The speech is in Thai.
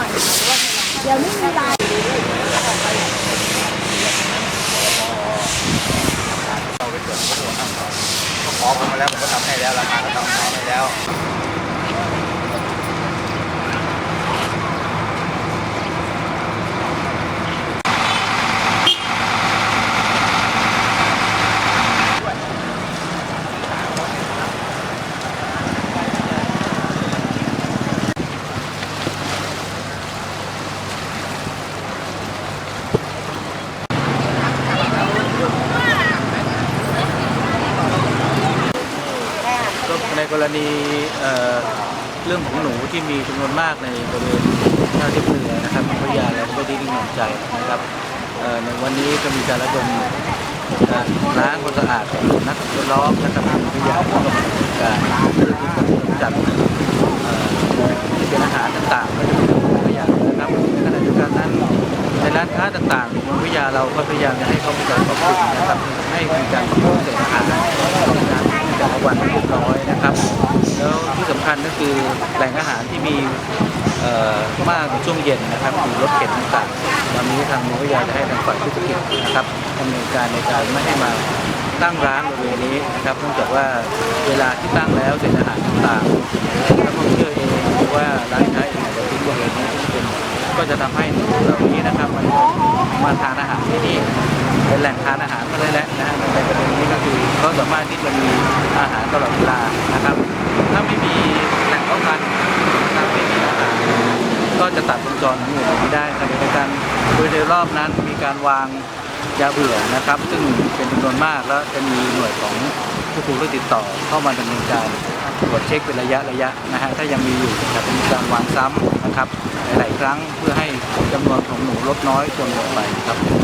ม่เดี๋ยวนี้มีลายเราไปตรวจเขาตรวจขอผมมาแล้วผมก็ทำให้แล้วราคาก็ทำให้แล้ว กรณีเเรื่องของหนูที่มีจำนวนมากในบริเวณท่าเทียบเรือนะครับพัทยาเราก็ได้นิ่งนอนใจนะครับในวันนี้ก็มีการระดมล้างความสะอาดนักทดลองนะครับพัทยาก็ดำเนินการเรื่องที่จะจัดเป็นอาหารต่างๆก็จะเป็นพัทยานะครับในขณะเดียวกันนั้นในร้านค้าต่างๆในเมืองพัทยาเราก็พยายามจะให้เขามีการปรับปรุงนะครับให้มีการปรับปรุงเศษอาหารในการที่จะระวังให้เรียบร้อยนะครับ แล้วที่สำ คัญก็คือแหล่งอาหารที่มีมากในช่วงเย็นนะครับคือรถเข็นต่างๆตอนนี้ทางมูลวิทยาจะให้ทางฝ่ายธุรกิจนะครับดำเนินการในการไม่ให้มาตั้งร้านบริเวณนี้นะครับเนื่องจากว่าเวลาที่ตั้งแล้วเศษอาหารต่างๆนักท่องเที่ยวเองหรือว่าร้านค้าเองจะทิ้งบริเวณนี้ซึ่งเป็นก็จะทำให้เหล่านี้นะครับมันมาทานอาหารที่นี่เป็นแหล่งทานอาหารมาเลยแหละนะฮะในประเด็นนี้ก็คือเขาสามารถที่จะมีอาหารตลอดเวลานะครับ ถ้าไม่มีแหล่งป้องกันนะครับไม่มีอาหารก็จะตัดวงจรของหมู่เหล่านี้ได้ขณะเดียวกันโดยในรอบนั้นมีการวางยาเบื่อนะครับ ซึ่งเป็นจำนวนมากแล้วจะมีหน่วยของผู้ถูกเรื่องติดต่อเข้ามาดำเนินการตรวจเช็คเป็นระยะระยะนะฮะถ้ายังมีอยู่จะมีการวางซ้ำนะครับหลายๆครั้งเพื่อให้จำนวนของหนูลดน้อยลงไปครับ